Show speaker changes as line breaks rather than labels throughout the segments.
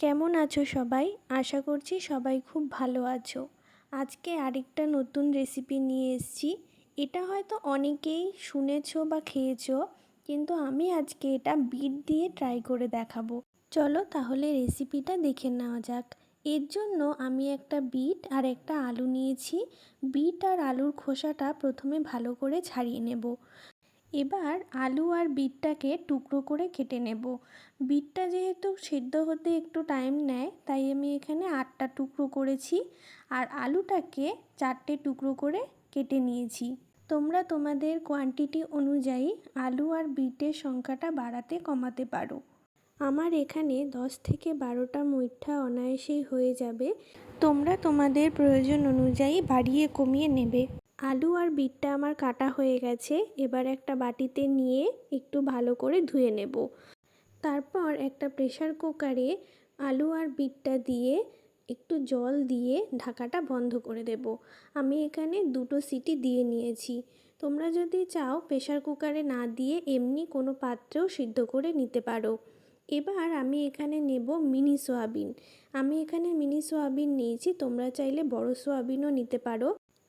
কেমন আছো সবাই? আশা করছি সবাই খুব ভালো আছো। আজকে আরেকটা নতুন রেসিপি নিয়ে এসেছি। এটা হয়তো অনেকেই শুনেছো বা খেয়েছো, কিন্তু আমি আজকে এটা বিট দিয়ে ট্রাই করে দেখাবো। চলো তাহলে রেসিপিটা দেখে নেওয়া যাক। এর জন্য আমি একটা বিট আর একটা আলু নিয়েছি। বিট আর আলুর খোসাটা প্রথমে ভালো করে ছাড়িয়ে নেব। এবার আলু আর বিটটাকে টুকরো করে কেটে নেব। বিটটা যেহেতু সিদ্ধ হতে একটু টাইম নেয়, তাই আমি এখানে আটটা টুকরো করেছি আর আলুটাকে চারটে টুকরো করে কেটে নিয়েছি। তোমরা তোমাদের কোয়ান্টিটি অনুযায়ী আলু আর বিটের সংখ্যাটা বাড়াতে কমাতে পারো। আমার এখানে দশ থেকে বারোটা মুইঠা অনায়াসেই হয়ে যাবে। তোমরা তোমাদের প্রয়োজন অনুযায়ী বাড়িয়ে কমিয়ে নেবে। আলু আর বিটটা আমার কাটা হয়ে গেছে, এবার একটা বাটিতে নিয়ে একটু ভালো করে ধুয়ে নেব। তারপর একটা প্রেশার কুকারে আলু আর বিটটা দিয়ে একটু জল দিয়ে ঢাকাটা বন্ধ করে দেব। আমি এখানে দুটো সিটি দিয়ে নিয়েছি। তোমরা যদি চাও প্রেশার কুকারে না দিয়ে এমনি কোনো পাত্রেও সিদ্ধ করে নিতে পারো। এবার আমি এখানে নেব মিনি সোয়াবিন। আমি এখানে মিনি সোয়াবিন নিয়েছি, তোমরা চাইলে বড় সোয়াবিনও নিতে পারো।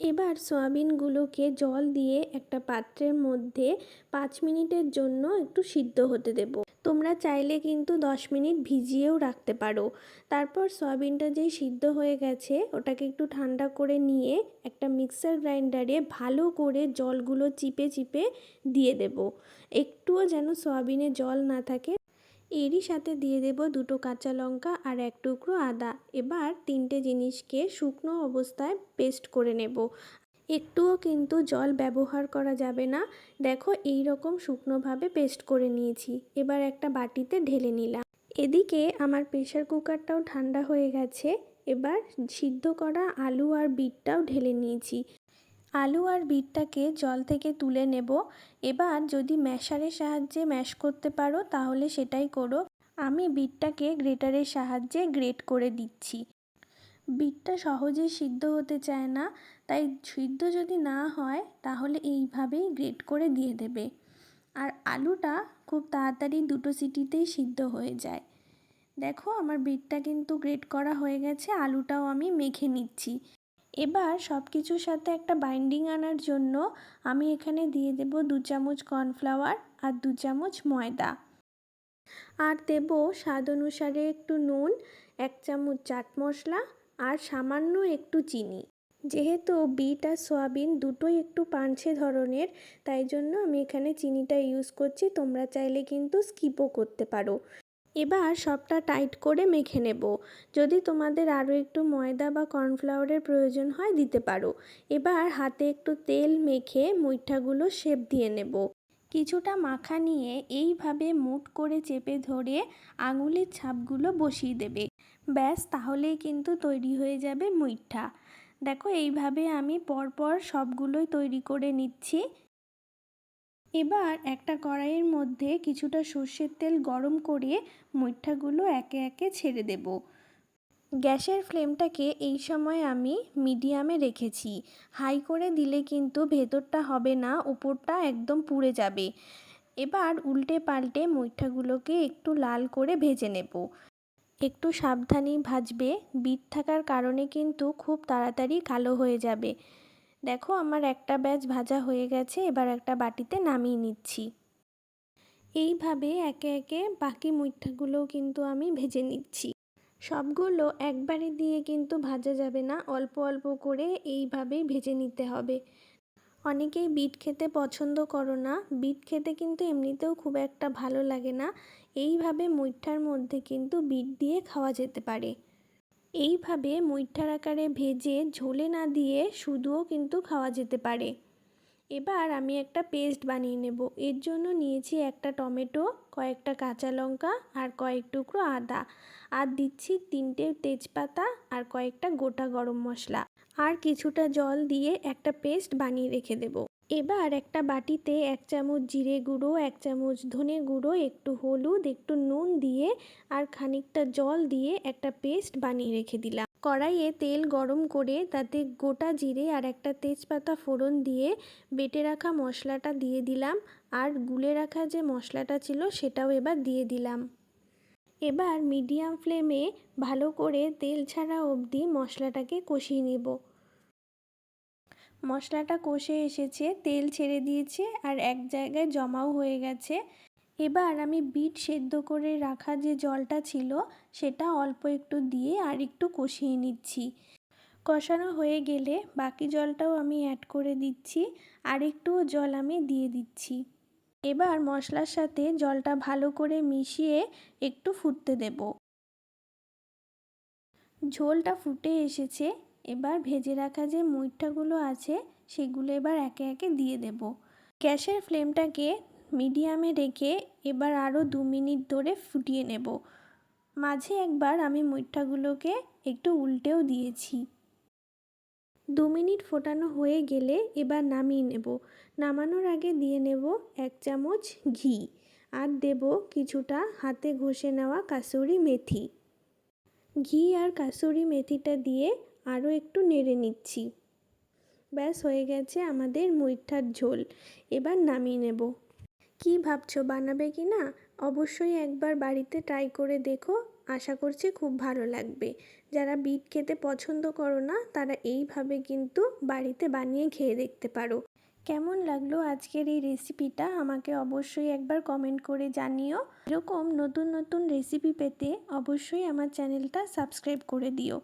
এবার সয়াবিনগুলোকে জল দিয়ে একটা পাত্রের মধ্যে পাঁচ মিনিটের জন্য একটু সিদ্ধ হতে দেব। তোমরা চাইলে কিন্তু দশ মিনিট ভিজিয়েও রাখতে পারো। তারপর সয়াবিনটা যেই সিদ্ধ হয়ে গেছে, ওটাকে একটু ঠান্ডা করে নিয়ে একটা মিক্সার গ্রাইন্ডারে ভালো করে জলগুলো চিপে চিপে দিয়ে দেব। একটুও যেন সয়াবিনে জল না থাকে। এরই সাথে দিয়ে দেব দুটো কাঁচা লঙ্কা আর এক টুকরো আদা। এবার তিনটে জিনিসকে শুকনো অবস্থায় পেস্ট করে নেব। একটুও কিন্তু জল ব্যবহার করা যাবে না। দেখো এই রকম শুকনোভাবে পেস্ট করে নিয়েছি। এবার একটা বাটিতে ঢেলে নিলাম। এদিকে আমার প্রেশার কুকারটাও ঠান্ডা হয়ে গেছে। এবার সিদ্ধ করা আলু আর বিটটাও ঢেলে নিয়েছি। আলু আর বিটটাকে জল থেকে তুলে নেব। এবার যদি ম্যাশারের সাহায্যে ম্যাশ করতে পারো, তাহলে সেটাই করো। আমি বিটটাকে গ্রেটারের সাহায্যে গ্রেট করে দিচ্ছি। বিটটা সহজেই সিদ্ধ হতে চায় না, তাই সিদ্ধ যদি না হয়, তাহলে এইভাবেই গ্রেট করে দিয়ে দেবে। আর আলুটা খুব তাড়াতাড়ি দুটো সিটিতেই সিদ্ধ হয়ে যায়। দেখো, আমার বিটটা কিন্তু গ্রেট করা হয়ে গেছে, আলুটাও আমি মেখে নিচ্ছি। এবার সব কিছুর সাথে একটা বাইন্ডিং আনার জন্য আমি এখানে দিয়ে দেব দু চামচ কর্নফ্লাওয়ার আর দু চামচ ময়দা। আর দেব স্বাদ অনুসারে একটু নুন, এক চামচ চাট মশলা আর সামান্য একটু চিনি। যেহেতু বিট আর সয়াবিন দুটোই একটু পাঞ্ছে ধরনের, তাই জন্য আমি এখানে চিনিটা ইউজ করছি, তোমরা চাইলে কিন্তু স্কিপও করতে পারো। এবার সবটা টাইট করে মেখে নেব। যদি তোমাদের আরও একটু ময়দা বা কর্নফ্লাওয়ারের প্রয়োজন হয় দিতে পারো। এবার হাতে একটু তেল মেখে মুইঠাগুলো শেপ দিয়ে নেব। কিছুটা মাখা নিয়ে এইভাবে মুট করে চেপে ধরে আঙুলের ছাপগুলো বসিয়ে দেবে। ব্যাস, তাহলেই কিন্তু তৈরি হয়ে যাবে মুইঠা। দেখো, এইভাবে আমি পরপর সবগুলোই তৈরি করে নিচ্ছি। এবার একটা কড়াইয়ের মধ্যে কিছুটা সর্ষের তেল গরম করে মুইঠাগুলো একে একে ছেড়ে দেব। গ্যাসের ফ্লেমটাকে এই সময় আমি মিডিয়ামে রেখেছি। হাই করে দিলে কিন্তু ভেতরটা হবে না, উপরটা একদম পুড়ে যাবে। এবার উল্টে পাল্টে মুইঠাগুলোকে একটু লাল করে ভেজে নেব। একটু সাবধানেই ভাজবে। বিট থাকার কারণে কিন্তু খুব তাড়াতাড়ি কালো হয়ে যাবে। দেখো আমার একটা ব্যাচ ভাজা হয়ে গেছে, এবার একটা বাটিতে নামিয়ে নিচ্ছি। এইভাবে একে একে বাকি মুইঠাগুলোও কিন্তু আমি ভেজে নিচ্ছি। সবগুলো একবারে দিয়ে কিন্তু ভাজা যাবে না, অল্প অল্প করে এইভাবেই ভেজে নিতে হবে। অনেকেই বিট খেতে পছন্দ করো না, বিট খেতে কিন্তু এমনিতেও খুব একটা ভালো লাগে না। এইভাবে মুইঠার মধ্যে কিন্তু বিট দিয়ে খাওয়া যেতে পারে। এইভাবে মুইঠার আকারে ভেজে ঝোলে না দিয়ে শুধুও কিন্তু খাওয়া যেতে পারে। এবার আমি একটা পেস্ট বানিয়ে নেব। এর জন্য নিয়েছি একটা টমেটো, কয়েকটা কাঁচা লঙ্কা আর কয়েক টুকরো আদা। আর দিচ্ছি তিনটে তেজপাতা আর কয়েকটা গোটা গরম মশলা। আর কিছুটা জল দিয়ে একটা পেস্ট বানিয়ে রেখে দেব। এবার একটা বাটিতে এক চামচ জিরে গুঁড়ো, এক চামচ ধনে গুঁড়ো, একটু হলুদ, একটু নুন দিয়ে আর খানিকটা জল দিয়ে একটা পেস্ট বানিয়ে রেখে দিলাম। কড়াইয়ে তেল গরম করে তাতে গোটা জিরে আর একটা তেজপাতা ফোড়ন দিয়ে বেটে রাখা মশলাটা দিয়ে দিলাম আর গুলে রাখা যে মশলাটা ছিল সেটাও এবার দিয়ে দিলাম। এবার মিডিয়াম ফ্লেমে ভালো করে তেল ছাড়া অবধি মশলাটাকে কষিয়ে নেব। মশলাটা কষে এসেছে, তেল ছেড়ে দিয়েছে আর এক জায়গায় জমাও হয়ে গেছে। এবার আমি বিট সেদ্ধ করে রাখা যে জলটা ছিল, সেটা অল্প একটু দিয়ে আর একটু কষিয়ে নিচ্ছি। কষানো হয়ে গেলে বাকি জলটাও আমি অ্যাড করে দিচ্ছি, আর একটু জল আমি দিয়ে দিচ্ছি। এবার মশলার সাথে জলটা ভালো করে মিশিয়ে একটু ফুটতে দেব। ঝোলটা ফুটে এসেছে এবার ভেজে রাখা যে মুইঠাগুলো আছে, সেগুলো এবার একে একে দিয়ে দেব। গ্যাসের ফ্লেমটাকে মিডিয়ামে রেখে এবার আরও দু মিনিট ধরে ফুটিয়ে নেব। মাঝে একবার আমি মুইঠাগুলোকে একটু উল্টেও দিয়েছি। দু মিনিট ফোটানো হয়ে গেলে এবার নামিয়ে নেব। নামানোর আগে দিয়ে নেব এক চামচ ঘি। আর দেব কিছুটা হাতে ঘষে নেওয়া কাসুরি মেথি। ঘি আর কাসুরি মেথিটা দিয়ে আরও একটু নেড়ে নিচ্ছি। ব্যাস, হয়ে গেছে আমাদের মুইঠার ঝোল। এবার নামিয়ে নেব। কি ভাবছ, বানাবে কি না? অবশ্যই একবার বাড়িতে ট্রাই করে দেখো। আশা করছি খুব ভালো লাগবে। যারা বিট খেতে পছন্দ করো না, তারা এইভাবে কিন্তু বাড়িতে বানিয়ে খেয়ে দেখতে পারো। কেমন লাগল আজকের এই রেসিপিটা আমাকে অবশ্যই একবার কমেন্ট করে জানিও। এরকম নতুন নতুন রেসিপি পেতে অবশ্যই আমার চ্যানেলটা সাবস্ক্রাইব করে দিও।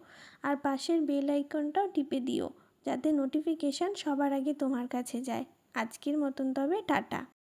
আর পাশের বেল আইকনটাও টিপে দিও, যাতে নোটিফিকেশান সবার আগে তোমার কাছে যায়। আজকের মতন তবে টাটা।